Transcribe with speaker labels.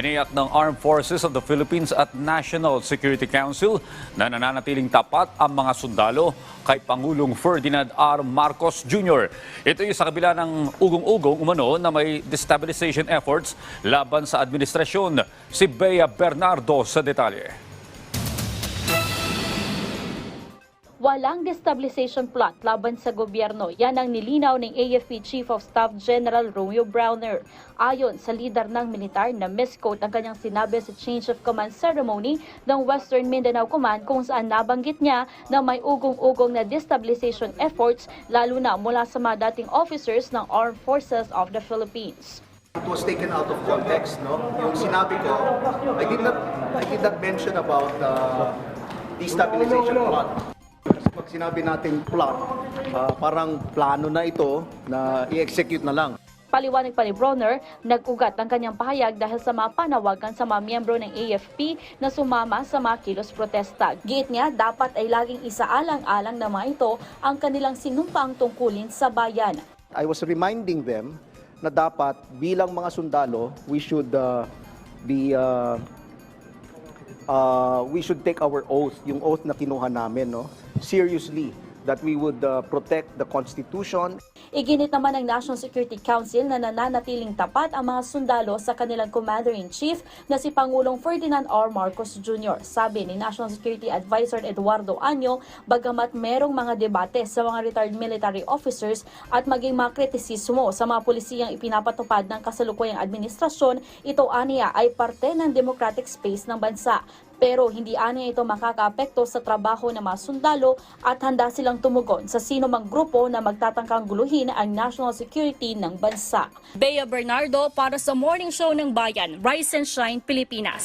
Speaker 1: Tiniyak ng Armed Forces of the Philippines at National Security Council na nananatiling tapat ang mga sundalo kay Pangulong Ferdinand R. Marcos Jr. Ito ay sa kabila ng ugong-ugong umano na may destabilization efforts laban sa administrasyon. Si Bea Bernardo sa detalye.
Speaker 2: Walang destabilization plot laban sa gobyerno. Yan ang nilinaw ng AFP Chief of Staff General Romeo Browner. Ayon sa lider ng militar na misquote ang kanyang sinabi sa change of command ceremony ng Western Mindanao Command kung saan nabanggit niya na may ugong-ugong na destabilization efforts lalo na mula sa mga dating officers ng Armed Forces of the Philippines.
Speaker 3: It was taken out of context, no? Yung sinabi ko, I did not, I did not mention about uh, destabilization plot. Sinabi natin plot, uh, parang plano na ito na i-execute na lang.
Speaker 2: Paliwanag pa ni Bronner, nag-ugat ang kanyang pahayag dahil sa mga panawagan sa mga miyembro ng AFP na sumama sa mga kilos protesta. Giit niya, dapat ay laging isaalang-alang na mga ito ang kanilang sinumpaang tungkulin sa bayan.
Speaker 3: I was reminding them na dapat bilang mga sundalo, we should uh, be uh, uh, we should take our oath, yung oath na kinuha namin, no? Seriously, that we would uh, protect the Constitution,
Speaker 2: Iginit naman ng National Security Council na nananatiling tapat ang mga sundalo sa kanilang Commander-in-Chief na si Pangulong Ferdinand R. Marcos Jr. Sabi ni National Security Advisor Eduardo Anyo, bagamat merong mga debate sa mga retired military officers at maging mga kritisismo sa mga pulisiyang ipinapatupad ng kasalukuyang administrasyon, ito aniya ay parte ng democratic space ng bansa. Pero hindi aniya ito makakaapekto sa trabaho ng mga sundalo at handa silang tumugon sa sino mang grupo na magtatangkang guluhin ang national security ng bansa.
Speaker 4: Bea Bernardo para sa Morning Show ng Bayan, Rise and Shine, Pilipinas.